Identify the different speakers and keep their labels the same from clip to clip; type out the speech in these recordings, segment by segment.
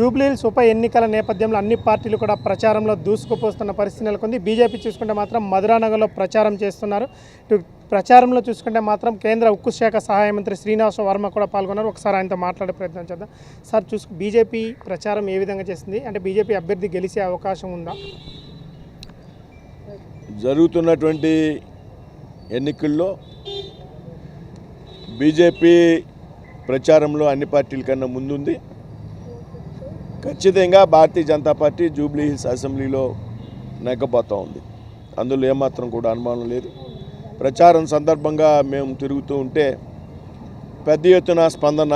Speaker 1: జూబ్లీహిల్స్ ఉప ఎన్నికల నేపథ్యంలో అన్ని పార్టీలు కూడా ప్రచారంలో దూసుకుపోస్తున్న పరిస్థితి నెలకొంది. బీజేపీ చూసుకుంటే మాత్రం మధురానగర్లో ప్రచారం చేస్తున్నారు. ప్రచారంలో చూసుకుంటే మాత్రం కేంద్ర ఉక్కు శాఖ సహాయ మంత్రి శ్రీనివాస వర్మ కూడా పాల్గొన్నారు. ఒకసారి ఆయనతో మాట్లాడే ప్రయత్నం చేద్దాం. సార్ చూసుకు బీజేపీ ప్రచారం ఏ విధంగా చేసింది? అంటే బీజేపీ అభ్యర్థి గెలిచే అవకాశం ఉందా?
Speaker 2: జరుగుతున్నటువంటి ఎన్నికల్లో బీజేపీ ప్రచారంలో అన్ని పార్టీల కన్నా ముందుంది. ఖచ్చితంగా Bharatiya Janata party Jubilee Hills అసెంబ్లీలో నెగ్గబోతూ ఉంది అందులో ఏమాత్రం కూడా అనుమానం లేదు. ప్రచారం సందర్భంగా మేము తిరుగుతూ ఉంటే పెద్ద ఎత్తున స్పందన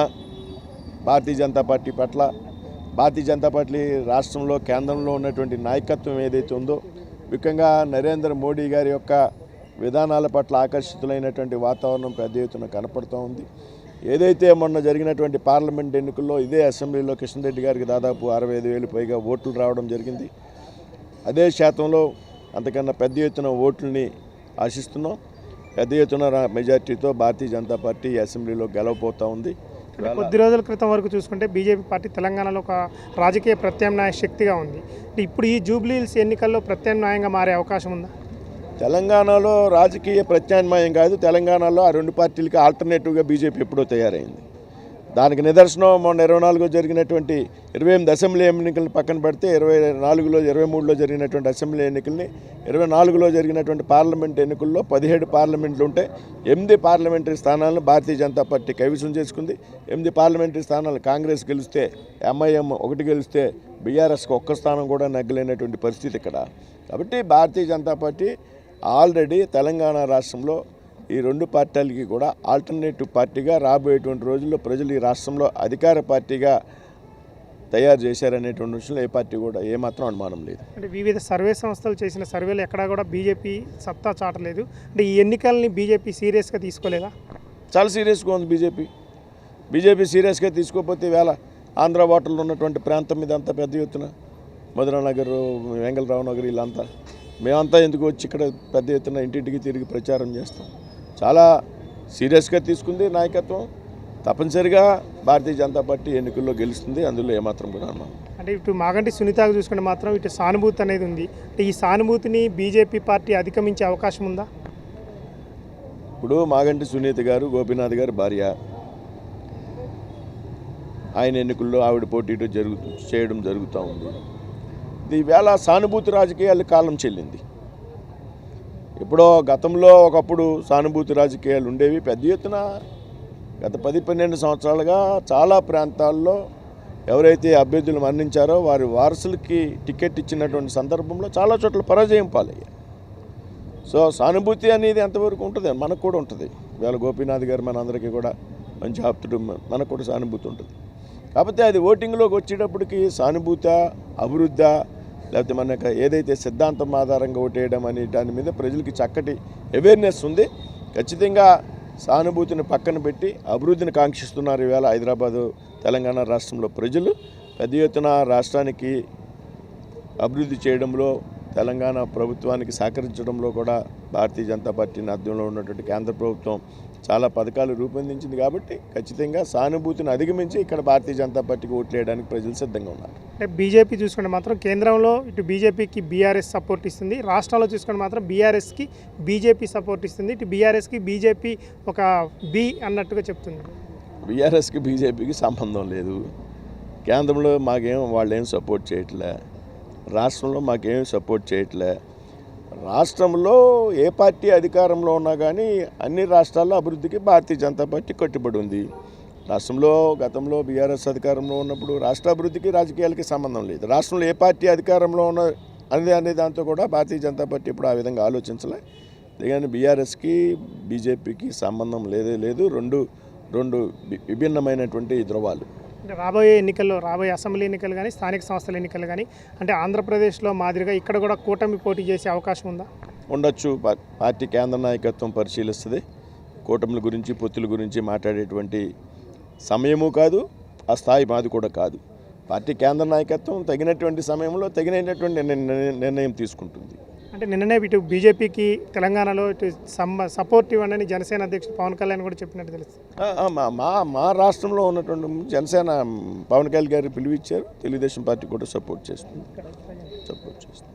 Speaker 2: భారతీయ జనతా పార్టీ పట్ల భారతీయ జనతా పార్టీ రాష్ట్రంలో కేంద్రంలో ఉన్నటువంటి నాయకత్వం ఏదైతే ఉందో ముఖ్యంగా నరేంద్ర మోడీ గారి యొక్క విధానాల పట్ల ఆకర్షితులైనటువంటి వాతావరణం పెద్ద ఎత్తున కనపడుతూ ఉంది ఏదైతే మొన్న జరిగినటువంటి పార్లమెంట్ ఎన్నికల్లో ఇదే అసెంబ్లీలో కిషన్ రెడ్డి గారికి దాదాపు అరవై ఐదు వేలు పైగా ఓట్లు రావడం జరిగింది. అదే శాతంలో అంతకన్నా పెద్ద ఎత్తున ఓట్లని ఆశిస్తున్నాం. పెద్ద ఎత్తున మెజార్టీతో భారతీయ జనతా పార్టీ అసెంబ్లీలో గెలవబోతూ ఉంది.
Speaker 1: కొద్ది రోజుల క్రితం వరకు చూసుకుంటే బీజేపీ పార్టీ తెలంగాణలో ఒక రాజకీయ ప్రత్యామ్నాయ శక్తిగా ఉంది. ఇప్పుడు ఈ జూబ్లీహిల్స్ ఎన్నికల్లో ప్రత్యామ్నాయంగా మారే అవకాశం ఉందా?
Speaker 2: తెలంగాణలో రాజకీయ ప్రత్యామ్నాయం కాదు తెలంగాణలో ఆ రెండు పార్టీలకి ఆల్టర్నేటివ్గా బీజేపీ ఎప్పుడో తయారైంది. దానికి నిదర్శనం మొన్న ఇరవై నాలుగులో జరిగినటువంటి ఇరవై ఎనిమిది అసెంబ్లీ ఎన్నికలను పక్కన పెడితే ఇరవై నాలుగులో ఇరవై మూడులో జరిగినటువంటి అసెంబ్లీ ఎన్నికల్ని ఇరవై నాలుగులో జరిగినటువంటి పార్లమెంట్ ఎన్నికల్లో పదిహేడు పార్లమెంట్లు ఉంటే ఎనిమిది పార్లమెంటరీ స్థానాలను భారతీయ జనతా పార్టీ కైవసం చేసుకుంది. ఎనిమిది పార్లమెంటరీ స్థానాలు కాంగ్రెస్ గెలిస్తే ఎంఐఎం ఒకటి గెలిస్తే బీఆర్ఎస్కి ఒక్క స్థానం కూడా నగ్గలేనటువంటి పరిస్థితి ఇక్కడ. కాబట్టి భారతీయ జనతా పార్టీ ఆల్రెడీ తెలంగాణ రాష్ట్రంలో ఈ రెండు పార్టీలకి కూడా ఆల్టర్నేటివ్ పార్టీగా రాబోయేటువంటి రోజుల్లో ప్రజలు ఈ రాష్ట్రంలో అధికార పార్టీగా తయారు చేశారనేటువంటి విషయంలో ఏ పార్టీ కూడా ఏమాత్రం అనుమానం లేదు.
Speaker 1: అంటే వివిధ సర్వే సంస్థలు చేసిన సర్వేలు ఎక్కడా కూడా బీజేపీ సత్తా చాటలేదు. అంటే ఈ ఎన్నికల్ని బీజేపీ సీరియస్గా తీసుకోలేదా?
Speaker 2: చాలా సీరియస్గా ఉంది బీజేపీ. బీజేపీ సీరియస్గా తీసుకోకపోతే వేళ ఆంధ్ర ఓటర్లు ఉన్నటువంటి ప్రాంతం మీద అంతా పెద్ద ఎత్తున మధురానగర్ వెంగళరావు నగర్ వీళ్ళంతా మేమంతా ఎందుకు వచ్చి ఇక్కడ పెద్ద ఎత్తున ఇంటింటికి తిరిగి ప్రచారం చేస్తాం? చాలా సీరియస్గా తీసుకుంది నాయకత్వం. తప్పనిసరిగా భారతీయ జనతా పార్టీ ఎన్నికల్లో గెలుస్తుంది. అందులో ఏమాత్రం కూడా అనుమానం
Speaker 1: అంటే ఇటు మాగంటి సునీతకు చూసుకుంటే మాత్రం ఇటు సానుభూతి అనేది ఉంది. అంటే ఈ సానుభూతిని బీజేపీ పార్టీ అధిగమించే అవకాశం ఉందా?
Speaker 2: ఇప్పుడు మాగంటి సునీత గారు గోపీనాథ్ గారు భార్య. ఆయన ఎన్నికల్లో ఆవిడ పోటీతో జరుగు చేయడం జరుగుతూ ఉంది. ఈవేళ సానుభూతి రాజకీయాలు కాలం చెల్లింది. ఎప్పుడో గతంలో ఒకప్పుడు సానుభూతి రాజకీయాలు ఉండేవి. పెద్ద ఎత్తున గత పది పన్నెండు సంవత్సరాలుగా చాలా ప్రాంతాల్లో ఎవరైతే అభ్యర్థులు మరణించారో వారి వారసులకి టికెట్ ఇచ్చినటువంటి సందర్భంలో చాలా చోట్ల పరాజయం పాలయ్యాయి. సో సానుభూతి అనేది ఎంతవరకు ఉంటుంది? మనకు కూడా ఉంటుంది. ఇవాళ గోపీనాథ్ గారు మనందరికీ కూడా మంచి ఆప్తుడు మనకు కూడా సానుభూతి ఉంటుంది. కాకపోతే అది ఓటింగ్లోకి వచ్చేటప్పటికి సానుభూత అభివృద్ధి లేకపోతే మనకు ఏదైతే సిద్ధాంతం ఆధారంగా ఓటేయడం అనే దాని మీద ప్రజలకి చక్కటి అవేర్నెస్ ఉంది. ఖచ్చితంగా సానుభూతిని పక్కన పెట్టి అభివృద్ధిని కాంక్షిస్తున్నారు ఈవేళ హైదరాబాదు తెలంగాణ రాష్ట్రంలో ప్రజలు. పెద్ద ఎత్తున రాష్ట్రానికి అభివృద్ధి చేయడంలో తెలంగాణ ప్రభుత్వానికి సహకరించడంలో కూడా భారతీయ జనతా పార్టీ ఆధ్వర్యంలో ఉన్నటువంటి కేంద్ర ప్రభుత్వం చాలా పథకాలు రూపొందించింది కాబట్టి ఖచ్చితంగా సానుభూతిని అధిగమించి ఇక్కడ భారతీయ జనతా పార్టీకి ఓట్లు వేయడానికి ప్రజలు సిద్ధంగా ఉన్నారు.
Speaker 1: అంటే బీజేపీ చూసుకుంటే మాత్రం కేంద్రంలో ఇటు బీజేపీకి బీఆర్ఎస్ సపోర్ట్ ఇస్తుంది. రాష్ట్రాల్లో చూసుకుంటే మాత్రం బీఆర్ఎస్కి బీజేపీ సపోర్ట్ ఇస్తుంది. ఇటు బీఆర్ఎస్కి బీజేపీ ఒక బి అన్నట్టుగా చెప్తుంది
Speaker 2: బీఆర్ఎస్కి బీజేపీకి సంబంధం లేదు. కేంద్రంలో మాకేం వాళ్ళు ఏం సపోర్ట్ చేయట్లే. రాష్ట్రంలో మాకేం సపోర్ట్ చేయట్లే. రాష్ట్రంలో ఏ పార్టీ అధికారంలో ఉన్నా కానీ అన్ని రాష్ట్రాల్లో అభివృద్ధికి భారతీయ జనతా పార్టీ కట్టుబడి ఉంది. రాష్ట్రంలో గతంలో బీఆర్ఎస్ అధికారంలో ఉన్నప్పుడు రాష్ట్ర అభివృద్ధికి రాజకీయాలకి సంబంధం లేదు. రాష్ట్రంలో ఏ పార్టీ అధికారంలో ఉన్న అనేది అనే దాంతో కూడా భారతీయ జనతా పార్టీ ఇప్పుడు ఆ విధంగా ఆలోచించలే. కానీ బీఆర్ఎస్కి బీజేపీకి సంబంధం లేదే లేదు. రెండు రెండు విభిన్నమైనటువంటి ధృవాలు
Speaker 1: రాబోయే ఎన్నికల్లో రాబోయే అసెంబ్లీ ఎన్నికలు కానీ స్థానిక సంస్థల ఎన్నికలు కానీ అంటే ఆంధ్రప్రదేశ్లో మాదిరిగా ఇక్కడ కూడా కూటమి పోటీ చేసే అవకాశం ఉందా?
Speaker 2: ఉండొచ్చు. పార్టీ కేంద్ర నాయకత్వం పరిశీలిస్తుంది. కూటమిల గురించి పొత్తుల గురించి మాట్లాడేటువంటి సమయము కాదు ఆ స్థాయి మాది కూడా కాదు. పార్టీ కేంద్ర నాయకత్వం తగినటువంటి సమయంలో తగినటువంటి నిర్ణయం తీసుకుంటుంది.
Speaker 1: అంటే నిన్ననే ఇటు బీజేపీకి తెలంగాణలో ఇటు సమ్మ సపోర్ట్ ఇవ్వండి జనసేన అధ్యక్షుడు పవన్ కళ్యాణ్ కూడా చెప్పినట్టు తెలుసు
Speaker 2: మా మా రాష్ట్రంలో ఉన్నటువంటి జనసేన పవన్ కళ్యాణ్ గారు పిలువిచ్చారు. తెలుగుదేశం పార్టీ కూడా సపోర్ట్ చేస్తుంది. సపోర్ట్ చేస్తుంది.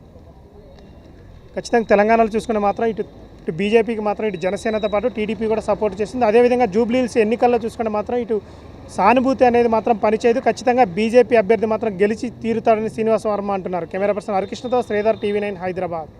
Speaker 1: ఖచ్చితంగా తెలంగాణలో చూసుకుంటే మాత్రం ఇటు ఇటు బీజేపీకి మాత్రం ఇటు జనసేనతో పాటు టీడీపీ కూడా సపోర్ట్ చేస్తుంది. అదేవిధంగా జూబ్లీహిల్స్ ఎన్నికల్లో చూసుకుంటే మాత్రం ఇటు సానుభూతి అనేది మాత్రం పనిచేయదు. ఖచ్చితంగా బీజేపీ అభ్యర్థి మాత్రం గెలిచి తీరుతాడని శ్రీనివాస వర్మ అంటున్నారు. కెమెరా పర్సన్ హరికృష్ణతో శ్రీధర్ టీవీ నైన్ హైదరాబాద్.